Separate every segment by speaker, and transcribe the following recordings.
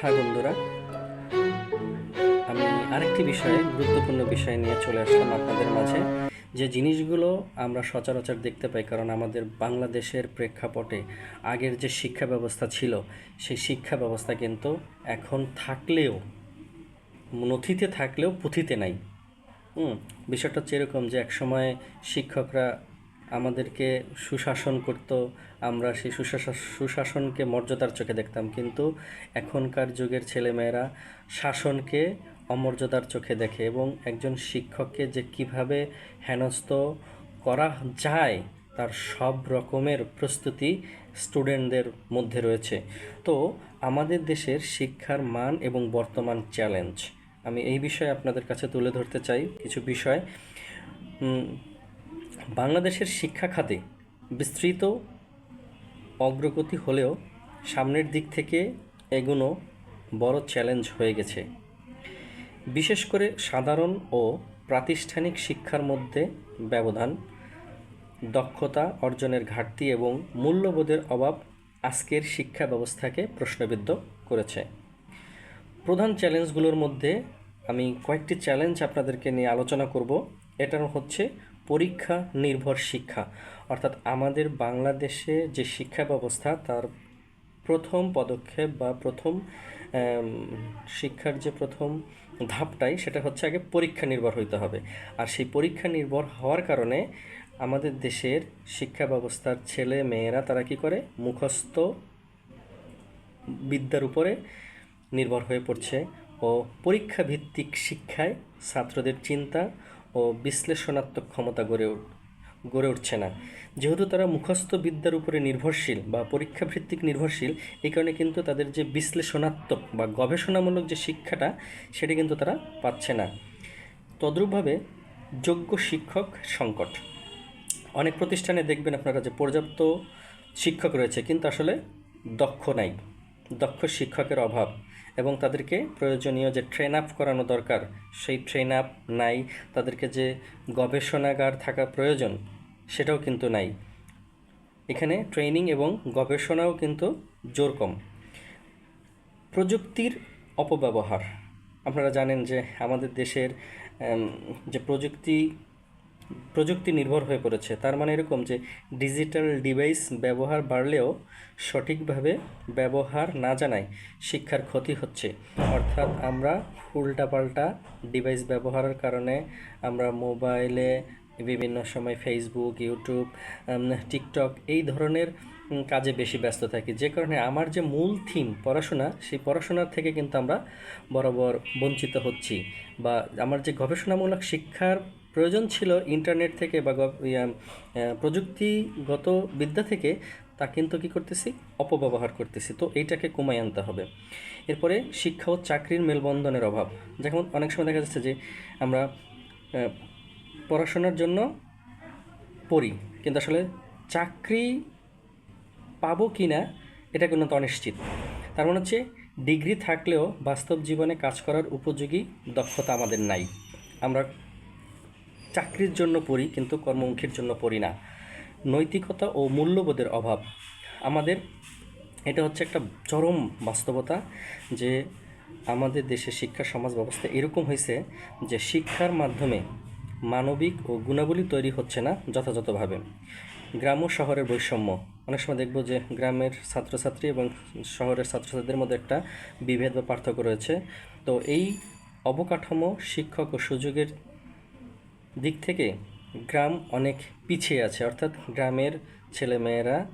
Speaker 1: হ্যাঁ বন্ধুরা, আমি আরেকটি বিষয়ে, গুরুত্বপূর্ণ বিষয় নিয়ে চলে আসলাম আপনাদের মাঝে। যে জিনিসগুলো আমরা সচরাচর দেখতে পাই, কারণ আমাদের বাংলাদেশের প্রেক্ষাপটে আগের যে শিক্ষা ব্যবস্থা ছিল, সেই শিক্ষা ব্যবস্থা কিন্তু এখন থাকলেও, নথিতে থাকলেও পুঁথিতে নাই। হুম, বিষয়টা হচ্ছে এরকম যে একসময় শিক্ষকরা আমাদেরকে সুশাসন করত। আমরা সেই সুশাসন সুশাসনকে মর্যাদার চোখে দেখতাম। কিন্তু এখনকার যুগের ছেলেমেয়েরা শাসনকে অমর্যাদার চোখে দেখে এবং একজন শিক্ষককে যে কীভাবে হেনস্থ করা যায় তার সব রকমের প্রস্তুতি স্টুডেন্টদের মধ্যে রয়েছে। তো আমাদের দেশের শিক্ষার মান এবং বর্তমান চ্যালেঞ্জ। আমি এই বিষয়ে আপনাদের কাছে তুলে ধরতে চাই কিছু বিষয়। বাংলাদেশের শিক্ষা খাতে বিস্তৃত অগ্রগতি হলেও সামনের দিক থেকে এগুলো বড় চ্যালেঞ্জ হয়ে গেছে। বিশেষ করে সাধারণ ও প্রাতিষ্ঠানিক শিক্ষার মধ্যে ব্যবধান, দক্ষতা অর্জনের ঘাটতি এবং মূল্যবোধের অভাব আজকের শিক্ষা ব্যবস্থাকে প্রশ্নবিদ্ধ করেছে। প্রধান চ্যালেঞ্জগুলোর মধ্যে আমি কয়েকটি চ্যালেঞ্জ আপনাদেরকে নিয়ে আলোচনা করব। এটার হচ্ছে পরীক্ষা নির্ভর শিক্ষা। অর্থাৎ আমাদের বাংলাদেশে যে শিক্ষা ব্যবস্থা, তার প্রথম পদক্ষেপ বা প্রথম শিক্ষার যে প্রথম ধাপটাই সেটা হচ্ছে আগে পরীক্ষা নির্ভর হইতে হবে। আর সেই পরীক্ষা নির্ভর হওয়ার কারণে আমাদের দেশের শিক্ষা ব্যবস্থার ছেলে মেয়েরা তারা কি করে? মুখস্থ বিদ্যার উপরে নির্ভর হয়ে পড়ছে। ও পরীক্ষা ভিত্তিক শিক্ষায় ছাত্রদের চিন্তা ও বিশ্লেষণাত্মক ক্ষমতা গড়ে উঠ, গড়ে উঠছে না। যেহেতু তারা মুখস্থ বিদ্যার উপরে নির্ভরশীল বা পরীক্ষা ভিত্তিক নির্ভরশীল, এই কারণে কিন্তু তাদের যে বিশ্লেষণাত্মক বা গবেষণামূলক যে শিক্ষাটা, সেটা কিন্তু তারা পাচ্ছে না। তদ্রূপভাবে যোগ্য শিক্ষক সংকট। অনেক প্রতিষ্ঠানে দেখবেন আপনারা যে পর্যাপ্ত শিক্ষক রয়েছে, কিন্তু আসলে দক্ষ নাই। দক্ষ শিক্ষকের অভাব। এবং তাদেরকে প্রয়োজনীয় যে ট্রেন আপ করানো দরকার, সেই ট্রেন আপ নাই, তাদেরকে যে গবেষণাগার থাকা প্রয়োজন, সেটাও কিন্তু নাই। এখানে ট্রেনিং এবং গবেষণাও কিন্তু জোর কম। প্রযুক্তির অপব্যবহার। আপনারা জানেন যে আমাদের দেশের যে প্রযুক্তি প্রযুক্তি নির্ভর হয়ে পড়েছে। তার মানে এরকম যে ডিজিটাল ডিভাইস ব্যবহার বাড়লেও সঠিকভাবে ব্যবহার না জানায় শিক্ষার ক্ষতি হচ্ছে। অর্থাৎ আমরা উল্টাপাল্টা ডিভাইস ব্যবহারের কারণে আমরা মোবাইলে, বিভিন্ন সময় ফেসবুক ইউটিউব টিকটক এই ধরনের কাজে বেশি ব্যস্ত থাকি। যে কারণে আমার যে মূল থিম পড়াশোনা, সেই পড়াশোনার থেকে কিন্তু আমরা বরাবর বঞ্চিত হচ্ছি বা আমার যে গবেষণামূলক শিক্ষার প্রয়োজন ছিল ইন্টারনেট থেকে বা প্রযুক্তিগত বিদ্যা থেকে, তা কিন্তু কী করতেছি? অপব্যবহার করতেছি। তো এইটাকে কমাই আনতে হবে। এরপরে শিক্ষা ও চাকরির মেলবন্ধনের অভাব। যেমন অনেক সময় দেখা যাচ্ছে যে আমরা পড়াশোনার জন্য পড়ি, কিন্তু আসলে চাকরি পাবো কি না এটা কিন্তু অনিশ্চিত। তার মানে হচ্ছে ডিগ্রি থাকলেও বাস্তব জীবনে কাজ করার উপযোগী দক্ষতা আমাদের নাই। আমরা চাকরির জন্য পড়ি, কিন্তু কর্মমুখীর জন্য পড়ি না। নৈতিকতা ও মূল্যবোধের অভাব। আমাদের এটা হচ্ছে একটা চরম বাস্তবতা যে আমাদের দেশের শিক্ষা সমাজ ব্যবস্থা এরকম হয়েছে যে শিক্ষার মাধ্যমে মানবিক ও গুণাবলী তৈরি হচ্ছে না যথাযথভাবে। গ্রাম ও শহরের বৈষম্য। অনেক সময় দেখব যে গ্রামের ছাত্রছাত্রী এবং শহরের ছাত্রছাত্রীদের মধ্যে একটা বিভেদ বা পার্থক্য রয়েছে। তো এই অবকাঠামো, শিক্ষক ও সুযোগের দিক থেকে গ্রাম অনেক পিছিয়ে আছে। অর্থাৎ গ্রামের ছেলেমেয়েরা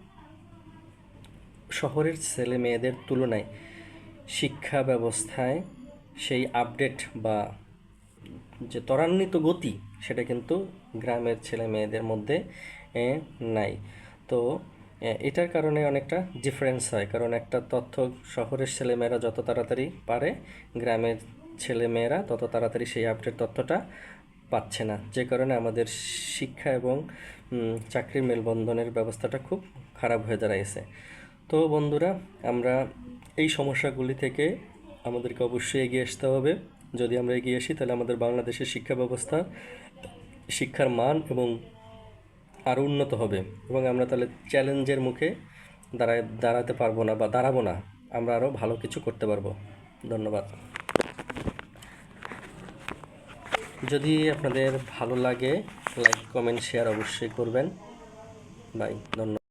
Speaker 1: শহরের ছেলে মেয়েদের তুলনায় শিক্ষা ব্যবস্থায় সেই আপডেট বা যে ত্বরান্বিত গতি সেটা কিন্তু গ্রামের ছেলে মেয়েদের মধ্যে নাই। তো এটার কারণে অনেকটা ডিফারেন্স হয়। কারণ একটা তথ্য শহরের ছেলেমেয়েরা যত তাড়াতাড়ি পারে, গ্রামের ছেলেমেয়েরা তত তাড়াতাড়ি সেই আপডেট তথ্যটা পাচ্ছে না। যে কারণে আমাদের শিক্ষা এবং চাকরির মেলবন্ধনের ব্যবস্থাটা খুব খারাপ হয়ে দাঁড়াইছে। তো বন্ধুরা, আমরা এই সমস্যাগুলি থেকে আমাদেরকে অবশ্যই এগিয়ে আসতে হবে। যদি আমরা এগিয়ে আসি, তাহলে আমাদের বাংলাদেশের শিক্ষা ব্যবস্থা, শিক্ষার মান এবং আরও উন্নত হবে। এবং আমরা তাহলে চ্যালেঞ্জের মুখে দাঁড়ায়, দাঁড়াতে পারব না বা দাঁড়াবো না। আমরা আরও ভালো কিছু করতে পারব। ধন্যবাদ। যদি আপনাদের ভালো লাগে লাইক কমেন্ট শেয়ার অবশ্যই করবেন। বাই ধন্যবাদ।